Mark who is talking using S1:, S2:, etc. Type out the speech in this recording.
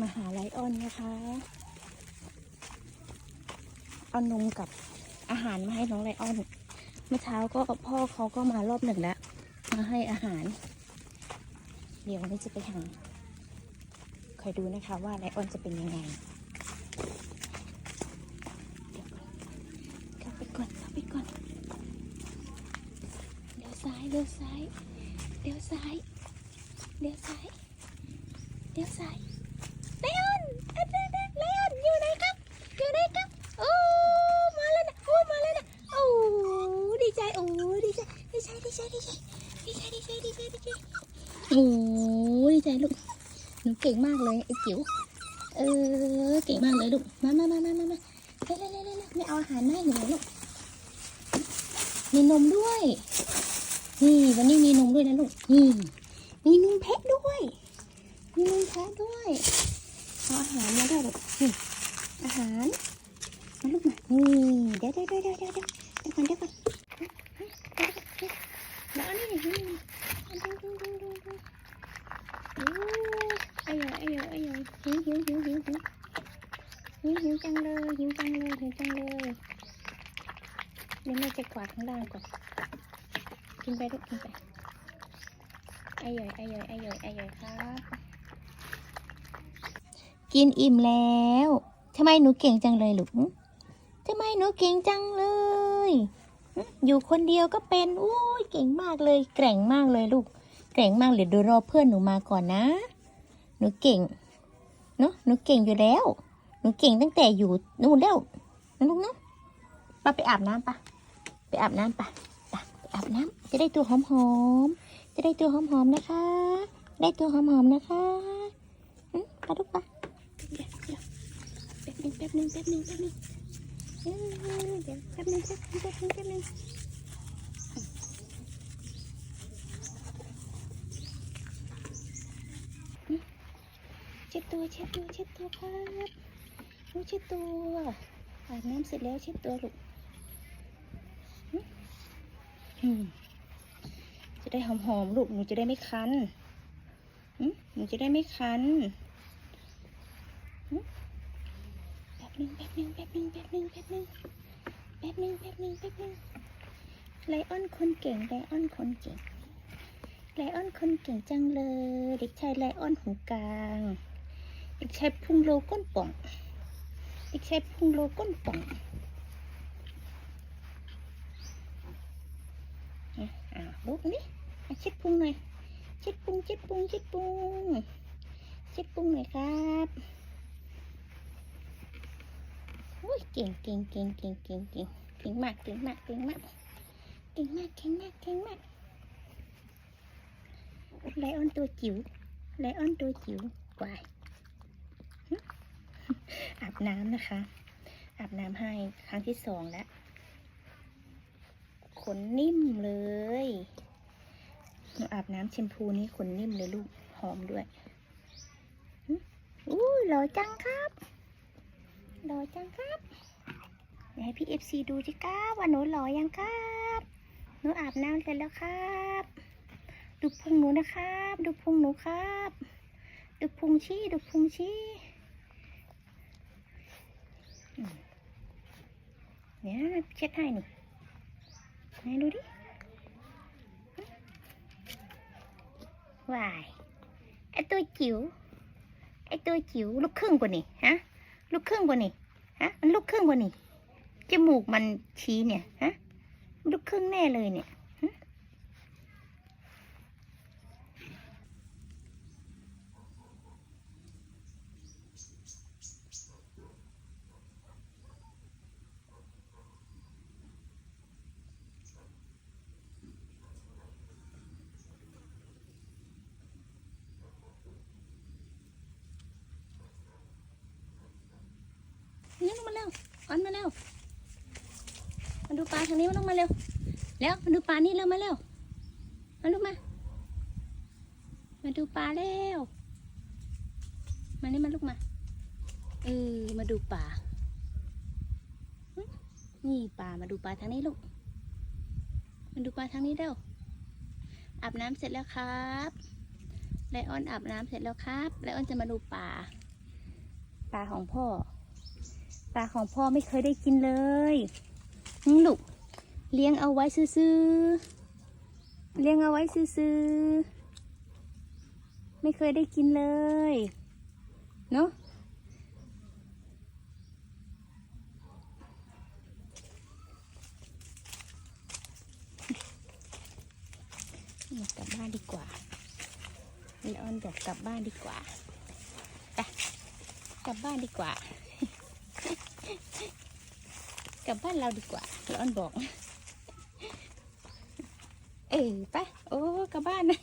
S1: มาหาไลออนนะคะเอานมกับอาหารมาให้น้องไลออน เมื่อเช้าก็พ่อเขาก็มารอบหนึ่งแล้ว มาให้อาหาร เดี๋ยววันนี้จะไปหาคอยดูนะคะว่าไลออนจะเป็นยังไงเดี๋ยวเข้าไปก่อนเข้าไปก่อนเลี้ยวซ้ายเลี้ยวซ้ายเลี้ยวซ้ายเลี้ยวซ้ายเลี้ยวซ้าย ดีใจลูก หนูเก่งมากเลยไอ้จิ๋ว เออ เก่งมากเลยลูก มามามามามามาเร็วเร็วเร็วไม่เอาอาหารมาให้หนูลูก มีนมด้วย นี่วันนี้มีนมด้วยนะลูก นี่ มีนมแพะด้วย มีนมแพะด้วยเอาอาหารมาด้วยลูกนี่อาหารมาลูกมานี่เดี๋ยวเดี๋ยวเดี๋ยวเด้อนเดี๋ยวก่อนแล้วนี่นี่นี่ดูดูดูดูดูโอ้อร่อยอร่อยอร่อย หิวหิวหิวหิวหิวจังเลยหิวจังเลยหิวจังเลยเดี๋ยวแม่จะกวาดข้างล่างก่อนกินไปลูกกินไปไอร่อยอร่อยอร่อยอร่อยครับกินอิ่มแล้วทำไมหนูเก่งจังเลยลูกทำไมหนูเก่งจังเลย อยู่คนเดียวก็เป็นอุ้ยเก่งมากเลย แกร่งมากเลยลูก แกร่งมากเลยดูรอเพื่อนหนูมาก่อนนะ หนูเก่ง เนอะหนูเก่งอยู่แล้ว หนูเก่งตั้งแต่อยู่นู่นแล้วนะลูกเนาะปาไปอาบน้ำปะไปอาบน้ำปะปะไปอาบน้ำจะได้ตัวหอมๆจะได้ตัวหอมๆนะคะ ได้ตัวหอมๆนะคะไปลูกปะเดี๋ยวเดี๋ยวแป๊บนึงแป๊บนึงแป๊บนึงแป๊บนึงเดี๋ยวแป๊บนึงแป๊บนึงแป๊บนึงแป๊บนึงเช็ด ตัวเช็ดตัวเช็ดตัวครับลูกเช็ดตัวอาบน้ำเสร็จแล้วเช็ดตัวลูกจะได้หอมๆลูกหนูจะได้ไม่คันหนูจะได้ไม่คันแป๊บนึงแป๊บนึงแป๊บนึงแป๊บนึงแป๊บนึงแป๊บนึงแป๊บนึงแป๊บนึงไลออนคนเก่งไลออนคนเก่งไลออนคนเก่งจังเลย เด็กชายไลออนหูกลาง เด็กชายพุงโลก้นป่องเด็กชายพุงโลก้นป่องอะอ่าลุกนี่เช็ดพุงหน่อย เช็ดพุงเช็ดพุงเช็ดพุงเช็ดพุงหน่อยครับอุ้ยเก่งเก่งเก่งเก่งเก่งเก่งเก่งมากเก่งมากเก่งมากเก่งมากเก่งมากเก่งมากไลออนตัวจิ๋วไลออนตัวจิ๋ววาย บน้ำนะคะ อาบน้ำให้ครั้งที่สองแล้ว ขนนิ่มเลยหนูอาบน้ำแชมพูนี้ขนนิ่มเลยลูก หอมด้วยอู้หล่อจังครับหล่อจังครับเดี๋ยวให้พี่เอฟซีดูสิครับว่าหนูหล่อยังครับหนูอาบน้ำเสร็จแล้วครับ ดูพุงหนูนะครับ ดูพุงหนูครับ ดูพุงชี้ดูพุงชี้ เนี่ยเช็ดให้นี่ไหนดูดิวายไอตัวจิ๋วไอตัวจิ๋วลูกครึ่งกว่านี่ฮะลูกครึ่งกว่านี่ฮะมันลูกครึ่งกว่านี่จมูกมันชี้เนี่ยฮะลูกครึ่งแน่เลยเนี่ย แลงมาเร็วออนมาเร็วมาดูปลาทางนี้มาลงมาเร็วแล้วมาดูปลานี่เร็วมาเร็วมาลูกมา มาดูปลาเร็วมานี่มาลูกมาเออมาดูปลานี่ปลามาดูปลาทางนี้ลูกมาดูปลาทางนี้เร็วอาบน้ำเสร็จแล้วครับไลออนอาบน้ำเสร็จแล้วครับไลออนจะมาดูปลาปลาของพ่อ ปลาของพ่อไม่เคยได้กินเลยหึลูกเลี้ยงเอาไว้ซื้อเลี้ยงเอาไว้ซื้อๆไม่เคยได้กินเลยเนาะกลับบ้านดีกว่าเลออนบอกกลับบ้านดีกว่าไปกลับบ้านดีกว่า กลับบ้านเราดีกว่าเลอนบอก เออไปโอ้กลับบ้านนะ